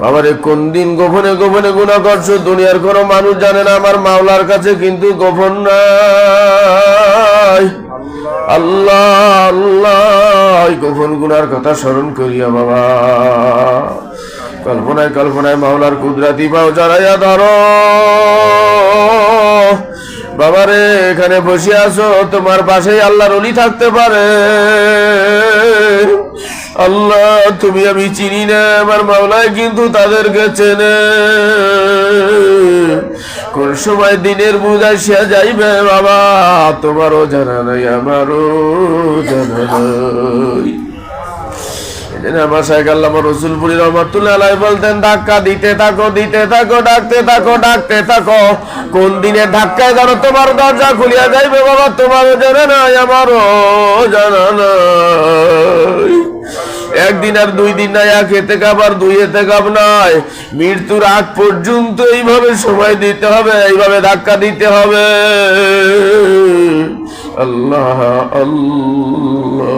বাবারে, কোন দিন গোপনে গোপনে গুণা করছ? দুনিয়ার কোনো মানুষ জানে না আমার মাওলার কাছে, কিন্তু গোপন নাই। আল্লাহ আল্লাহ, গোপন গুনার কথা স্মরণ করিয়া বাবা। কল্পনায় কল্পনায় মাওলার কুদরাতি পাও জড়াইয়া ধরো। বাবারে, এখানে বসে আছো, তোমার পাশেই আল্লাহর অলি থাকতে পারে। আল্লাহ, তুমি আমি চিনি না, আমার মাওলায় কিন্তু তাদেরকে চেনে। কোন সময় দিনের বুঝ আসিয়া যাইবে বাবা, তোমারও জানা নাই, আমারও জানা নাই। আমার বলতেন, ধাক্কা দিতে থাকো দিতে থাকো, ডাকতে থাকো ডাকতে থাকো। কোন দিনে তোমার দরজা খুলিয়া যাইবে বাবা, তোমারও জানা নাই, আমারও জানা নাই। একদিন আর দুই দিন নাই, এক এতে কাপ আর দুই এতে কাপ নাই। মৃত্যুর আগ পর্যন্ত এইভাবে সময় দিতে হবে, এইভাবে ধাক্কা দিতে হবে। আল্লাহ আল্লাহ।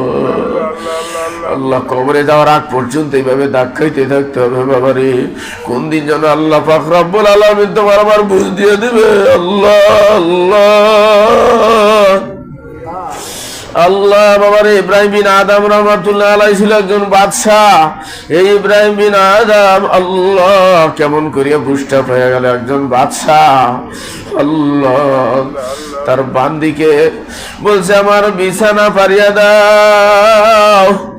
আল্লাহ, কবরে যাওয়ার আগ পর্যন্ত এইভাবে দাগ খাইতে থাকতে হবে, বাবারে। কোন দিন যেন আল্লাহ পাক রব্বুল আলামিন তোমার আমার বুঝ দিয়ে দিবে। আল্লাহ আল্লাহ। আল্লাহ বাবার ইব্রাহিম বিন আদম রহমতুল্লাহ আলাই ছিল একজন বাদশাহ। এই ইব্রাহিম বিন আদম আল্লাহ কেমন করিয়া বুঝটা হয়ে গেল, একজন বাদশাহ। আল্লাহ, তার বান্দিকে বলছে, আমার বিছানা পারিয়া দাও।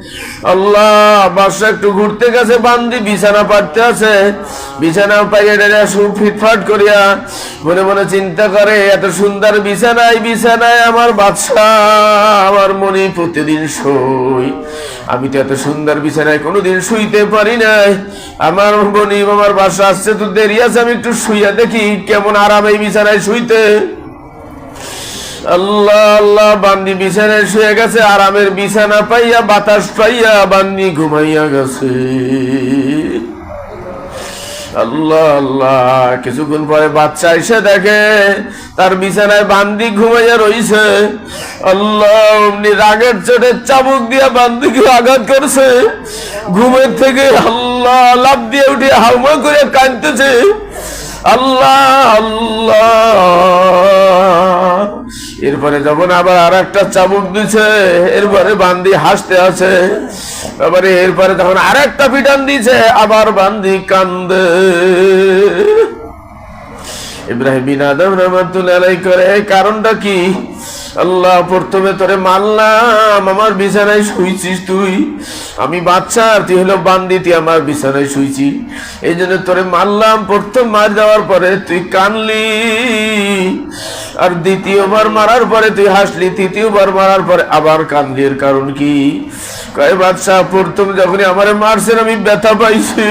আল্লাহ বাদশাহ একটু ঘুরতে গেছে, বান্দি, বিছানা পাড়তে আছে। বিছানা পাইয়া ডেরা ফিটফাট করিয়া মনে মনে চিন্তা করে, এত সুন্দর বিছানায় বিছানায় আমার বাদশাহ, আমার মনে প্রতিদিন শুই আমি তো এত সুন্দর বিছানায় কোনোদিন শুইতে পারি নাই। আমার বনি আমার বাসা আসছে তো দেরি আছে, আমি একটু শুইয়া দেখি কেমন আরাম এই বিছানায় শুইতে। আল্লাহ আল্লাহ, বান্দি বিছানায় শুয়ে গেছে, আরামের বিছানা পাইয়া, বাতাস পাইয়া বান্দি ঘুমাইয়া গেছে। আল্লাহ আল্লাহ, কিছুক্ষণ পরে বাচ্চা এসে দেখে, তার বিছানায় বান্দি ঘুমাইয়া রইছে। আল্লাহ, অমনি রাগের চোটে চাবুক দিয়া বান্দিকে আঘাত করছে। ঘুমের থেকে আল্লাহ লাভ দিয়ে উঠে হাউমা করে কাঁদতেছে। আল্লাহ আল্লাহ এরপরে যখন আবার আর একটা চাবুক দিছে, এরপরে বান্দি হাসতে আছে। তারপরে এরপরে তখন আর একটা পিটান দিছে, আবার বান্দি কান্দে। ইব্রাহিম আদম রহমতুল্লাহ করে কারণটা কি? আল্লাহ, প্রথমে তোরে মানলাম আমার বিছানায় শুইছিস তুই? আমি বাচ্চা, তুই হলো বান্দি, তুই আমার বিছানায় শুইছি। এই জন্য তোরে মারলাম, প্রথম মার যাওয়ার পরে তুই কানলি আর দ্বিতীয়বার মারার পরে তুই হাসলি, তৃতীয়বার মারার পরে আবার কানলি কারণ কি? কয় বাচ্চা, প্রথম যখনই আমারে মারছেন, আমি ব্যথা পাইছি।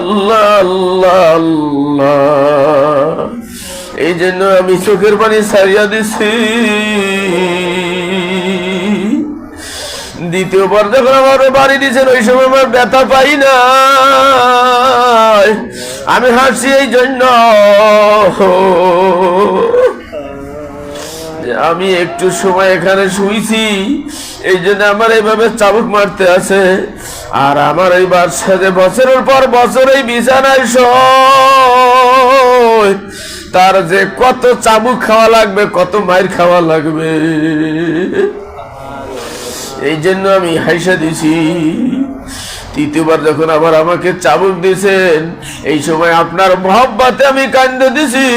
আল্লাহ আল্লাহ আল্লাহ। এই জন্য আমি চোখের পানি ছাড়িয়া দিছি। দ্বিতীয়বার যখন আমার বাড়ি দিয়েছেন, ওই সময় আমার ব্যথা পাই না আমি হাসি এই জন্য। আমি একটু সময় এখানে শুইছি, এই জন্য আমার এইভাবে চাবুক মারতে আছে। আর আমার এই বাচ্চা যে বছরের পর বছর এই বিছানায় শোয়। তার যে কত চাবুক খাওয়া লাগবে, কত মায়ের খাওয়া লাগবে। এই জন্য আমি হাইসা দিছি তৃতীয়বার যখন আবার আমাকে চাবুক দিয়েছেন, এই সময় আপনার মহব্বাতে আমি কান্দ দিছি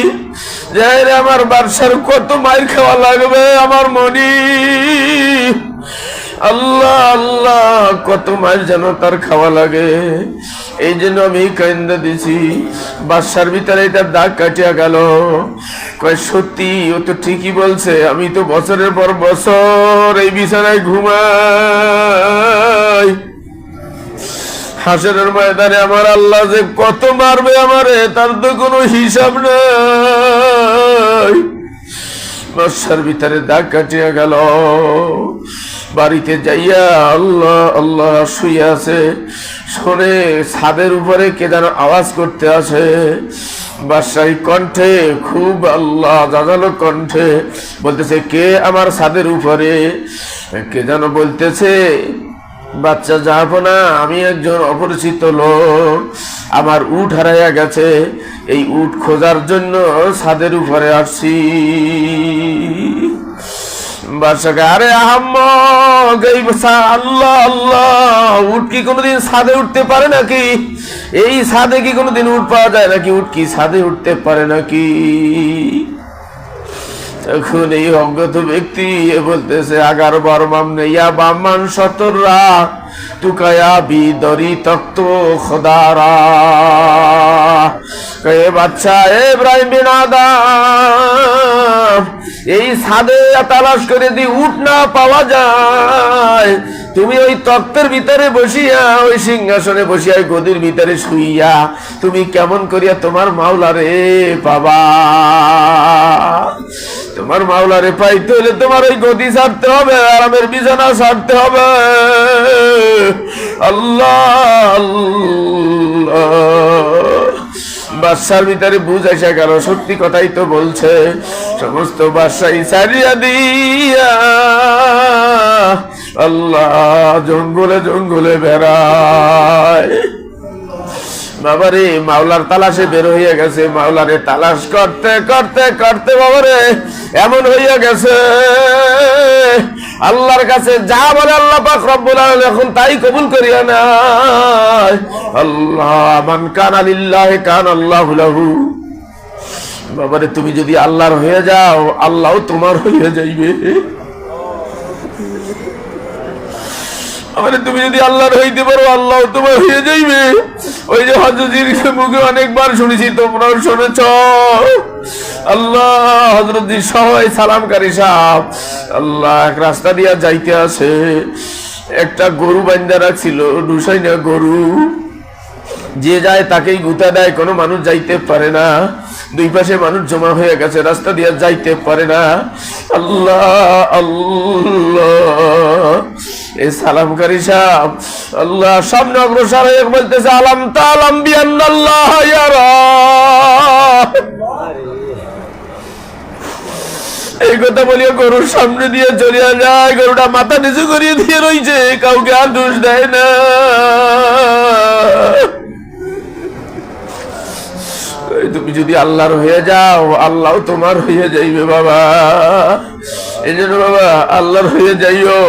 যে আমার বাদশার কত মাইর খাওয়া লাগবে আমার মনি? আল্লাহ আল্লাহ, কত মাইল যেন তার খাওয়া লাগে। এই জন্য আমি কান্দা দিছি। বাদশার ভিতরে তার দাগ কাটিয়া গেল। সত্যি, ও তো ঠিকই বলছে, আমি তো বছরের পর বছর এই বিছানায় ঘুমাই। হাসরের ময়দানে আমার আল্লাহ যে কত মারবে আমারে, তার তো কোনো হিসাব নাই। বর্ষার ভিতরে দাগ কাটিয়া গেল। বাড়িতে যাইয়া আল্লাহ আল্লাহ শুয়ে আছে। শোনে, ছাদের উপরে কে যেন আওয়াজ করতে আছে বাদশাহী কণ্ঠে, খুব আল্লাহ জাগালো কণ্ঠে বলতেছে, কে আমার ছাদের উপরে? কে যেন বলতেছে বাচ্চা যাব না, আমি একজন অপরিচিত লোক। আমার উট হারাইয়া গেছে, এই উট খোঁজার জন্য ছাদের উপরে আসছি। বাদশাকে, আরে আল্লাহ উট কি ছাদে উঠতে পারে এই ছাদে কি পাওয়া যায় উঠতে পারে তখন এই অজ্ঞত ব্যক্তি এ বলতেছে, আগার বর্মাম নেইয়া বামান সতরা তুকায়া বিদরি তক্ত খোদারা। বাচ্চা এব্রাহিম বিন আদম এই সাদে তালাশ করে দি উঠ না পাওয়া যায়। তুমি ওই তক্তের ভিতরে বসিয়া, ওই সিংহাসনে বসিয়া গদির ভিতরে শুইয়া, তুমি কেমন করিয়া তোমার মাওলারে পাবা? তোমার মাওলারে পাইতে হলে তোমার ওই গদি ছাড়তে হবে, আরামের বিছানা ছাড়তে হবে। আল্লাহ আল্লাহ। বাদশার ভিতরে বুঝ আসা গেল সত্যি কথাই তো বলছে, সমস্ত বাদশাহী সারিয়া দিয়া আল্লাহ জঙ্গলে জঙ্গলে বেড়ায়। বাবারে, মাওলার তালাশে বের হইয়া গেছে, মাওলারে তালাশ করতে করতে করতে বাবারে, এমন হইয়া গেছে। আল্লাহর কাছে যা বলে আল্লাহ পাক রব্বুল আলামিন, এখন তাই কবুল করিয়া নাই আল্লাহ, মান কান আলিল্লাহ কান আল্লাহু লাহু। বাবারে, তুমি যদি আল্লাহর হয়ে যাও, আল্লাহ তোমার হইয়া যাইবে। মানে তুমি যদি আল্লাহর হইতে পারো, আল্লাহ তোমার হয়ে যাইবে। ওই যে হজরতির মুখে অনেকবার শুনেছি, তোমরাও শুনেছ। আল্লাহ হজরত সবাই সালামকারী সাহ আল্লাহ, এক রাস্তা দিয়া যাইতে আছে একটা গরু বান্ধা রাখছিল ডুসাই না গরু। যে যায় তাকেই গুতা দেয়, কোনো মানুষ যাইতে পারে না। দুই পাশে মানুষ জমা হয়ে গেছে, রাস্তা দিয়ে যাইতে পারে না। আল্লাহ আল্লাহ। এই সালামকারী সাহ আল্লাহ, সামনে অগ্রসর হয়ে বলতেছে, আলাম তালাম বিয়ান্নাল্লাহ এই কথা বলিয়া গরুর সামনে দিয়ে চলিয়া যায়, গরুটা মাথা নিচু করিয়ে দিয়ে রইছে, কাউকে আর দোষ দেয় না। তুমি যদি আল্লাহর হয়ে যাও, আল্লাহ তোমার হয়ে যাইবে বাবা। এই জন্য বাবা, আল্লাহর হয়ে যাইও।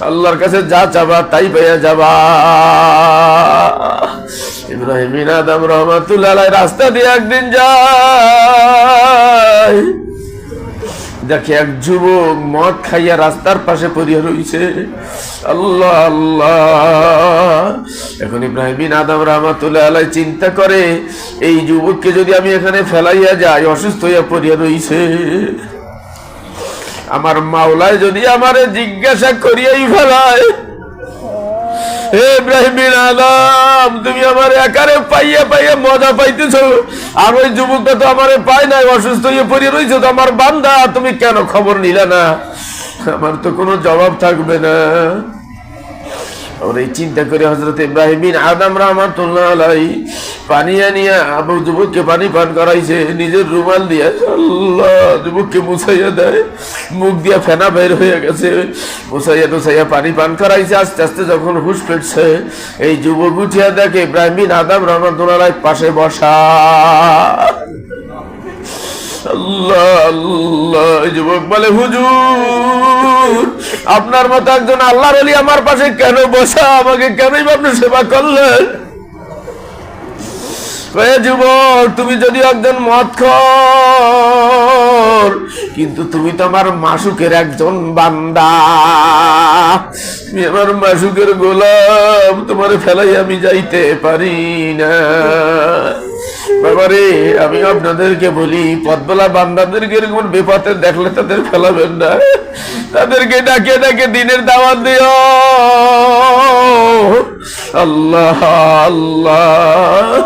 আল্লাহর কাছে যা চাবা, তাই পেয়ে যাবা। ইব্রাহিম রহমাতুল্লাহ রাস্তা দিয়ে একদিন যায়। দেখে এক যুবক মদ খাইয়া রাস্তার পাশে পড়িয়া রইছে। আল্লাহ আল্লাহ। এখন ইব্রাহিম বিন আদম রহমাতুল্লাহ আলাই চিন্তা করে, এই যুবককে যদি আমি এখানে ফেলাইয়া যাই, অসুস্থ হইয়া পড়িয়া রইছে। আমার মাওলায় যদি আমারে জিজ্ঞাসা করিয়াই ফেলায়, হে ইব্রাহিম বিন আদম তুমি আমার একারে পাইয়া পাইয়া মজা পাইতেছো। আর ওই যুবকটা তো আমার পায় নাই, অসুস্থ হয়ে পড়ে রয়েছে তো আমার বান্দা, তুমি কেন খবর নিলে না? আমার তো কোনো জবাব থাকবে না। আমরা এই চিন্তা করে হজরত ইব্রাহিম বিন আদম রহমাতুল্লাহ আলাই পানি আনিয়া আবু যুবককে পানি পান করাইছে, নিজের রুমাল দিয়ে আল্লাহ যুবককে মুছাইয়া দেয়, মুখ দিয়া ফেনা বের হয়ে গেছে, মুছাইয়া টুসাইয়া পানি পান করাইছে, আস্তে আস্তে যখন হুশ ফিরছে, এই যুবক উঠিয়া দেখে ইব্রাহিম বিন আদম রহমাতুল্লাহ পাশে বসা। আল্লাহ আল্লাহ। যুবক বলে, হুজুর, আপনার মতো একজন আল্লাহর আলী আমার পাশে কেন বসা? আমাকে কেনই আপনি সেবা করলেন? যুবক, তুমি যদি একজন মদ কিন্তু তুমি তো আমার মাসুকের একজন বান্দা। আমার মাসুকের গোলাম, তোমার ফেলাই আমি যাইতে পারি না। বাবারে, আমি আপনাদেরকে বলি পদ্মলা বান্দাদেরকে এরকম বেপথে দেখলে তাদের ফেলাবেন না। তাদেরকে ডাকে ডাকে দিনের দাওয়াত দিও। আল্লাহ আল্লাহ।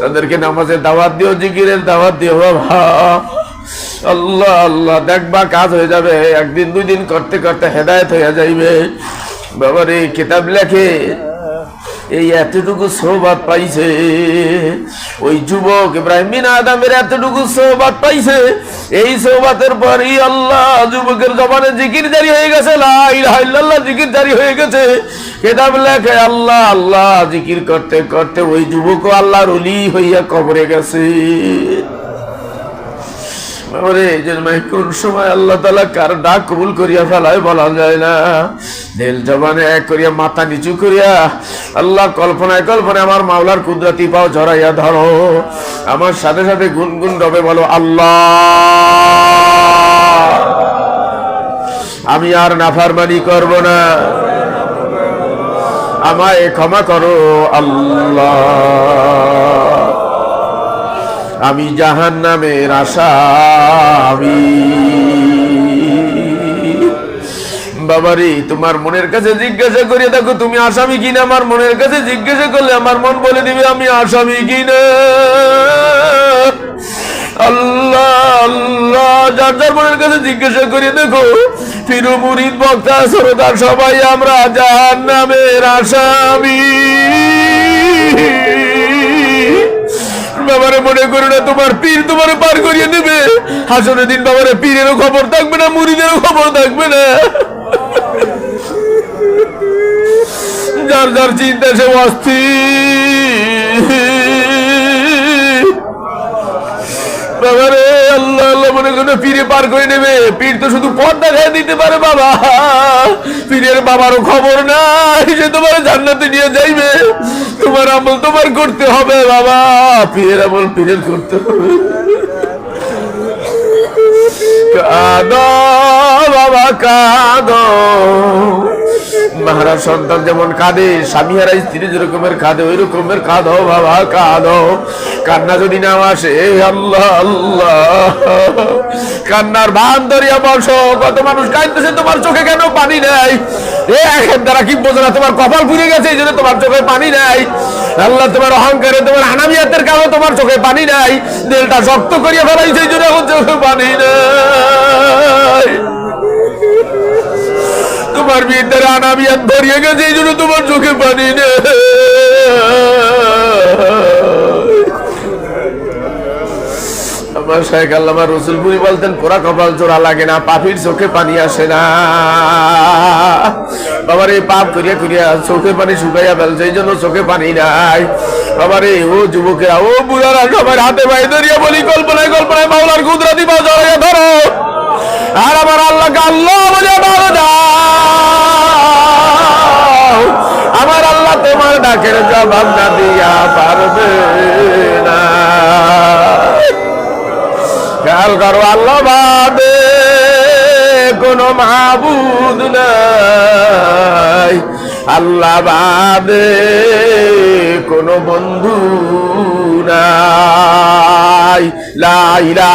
তাদেরকে নামাজের দাওয়াত দিও, জিকিরের দাওয়াত দিও, বাবা। আল্লাহ আল্লাহ, দেখবা কাজ হয়ে যাবে। একদিন, দুই দিন করতে করতে হেদায়ত হয়ে যাইবে। বাবারে, কিতাব লেখে। এই এতটুকু সৌবাদ পাইছে। ওই যুবক ইব্রাহিম বিন আদমের এতটুকু সৌবাদ পাইছে। এই সৌবাতের পরই আল্লাহ যুবকের জবানে জিকির জারি হয়ে গেছে। লা ইলাহা ইল্লাল্লাহ জিকির জারি হয়ে গেছে। কেতাব লেখে, আল্লাহ আল্লাহ জিকির করতে করতে ওই যুবকও আল্লাহর অলি হইয়া কবরে গেছে। কোন সময় আল্লাহ তালা কার ডাক কবুল করিয়া ফেলায় বলা যায় না। দিল জবানে এক করিয়া, মাথা নিচু করিয়া, আল্লাহ কল্পনায় কল্পনায় আমার মাওলার কুদরতি পাও জড়াইয়া ধরো। আমার সাথে সাথে গুনগুন রবে বলো, আল্লাহ, আমি আর নাফারমানি করব না। আমায় ক্ষমা করো, আল্লাহ। আমি জাহান নামের আসামি। বাবারে, তোমার মনের কাছে জিজ্ঞাসা করে দেখো, তুমি আসামি কিনা? আমার মনের কাছে জিজ্ঞাসা করলে আমার মন বলে দিবে, আমি আসামি কিনা? আল্লাহ আল্লাহ, যার যার মনের কাছে জিজ্ঞাসা করে দেখো ফিরু মুরিদ বক্তা শ্রোতা সবাই আমরা জাহান নামের আসামি। বাবারে মনে করো না, তোমার পীর পার করিয়ে দেবে। হাসনের দিন বাবারে পীরেরও খবর থাকবে না, মুড়িদেরও খবর থাকবে না। যার যার চিন্তা সে অস্থির। বাবারে আল্লাহ মনে করে পীরে পার করে নেবে। পীর তো শুধু পথ দেখায় দিতে পারে বাবা। পীরের বাবারও খবর নাই সে তোমার জান্নাতে নিয়ে যাইবে। তোমার আমল তোমার করতে হবে বাবা। পীরের আমল পীরের করতে হবে। কাদো বাবা, কাদো। মহারাজ সন্তান যেমন কাঁদে স্বামী হারা স্ত্রী যেরকমের কাঁদে ওই রকমের কাঁদো, বাবা, কাঁদো। কান্না যদি না আসে আল্লাহ আল্লাহ। কান্নার ভান ধরিয়া বসো, কত মানুষ কাঁদতেছে তোমার চোখে কেন পানি নাই? এ একের দ্বারা কি বোঝো না, তোমার কপাল পুড়ে গেছে, এই জন্য তোমার চোখে পানি নাই। আল্লাহ তোমার অহংকারে, তোমার হানামিয়াতের কারণে তোমার চোখে পানি নাই। দিলটা শক্ত করিয়া ফেলাইছে, এই জন্য এখন চোখে পানি তোমার ভিতরে আনাবিয়াত ভরিয়ে গেছে, এই জন্য তোমার চোখে পানি নেই। আমার শেখ আল্লামা রসুলপুরি বলতেন, পোড়া কপাল জোড়া লাগে না, পাপির চোখে পানি আসে না। বাবার এই পাপ করিয়া করিয়া চোখে পানি শুকাইয়া ফেলছে, এই জন্য চোখে পানি নাই। বাবারে ও যুবকেরা ও বুড়ারা হাতে ধরিয়া বলি, কল্পনায় কল্পনায় মাওলার কুদরাতি পা জড়াইয়া ধরো। আর আমার আল্লাহকে আল্লাহ বলে ভালো দাও। আমার আল্লাহ তোমার ডাকের জবাব না দিয়া পারবে না। খেয়াল করো, আল্লাহ বাদে কোন মাহবুদ নাই। আল্লাহ বাদে কোন বন্ধু নাই। লাইলা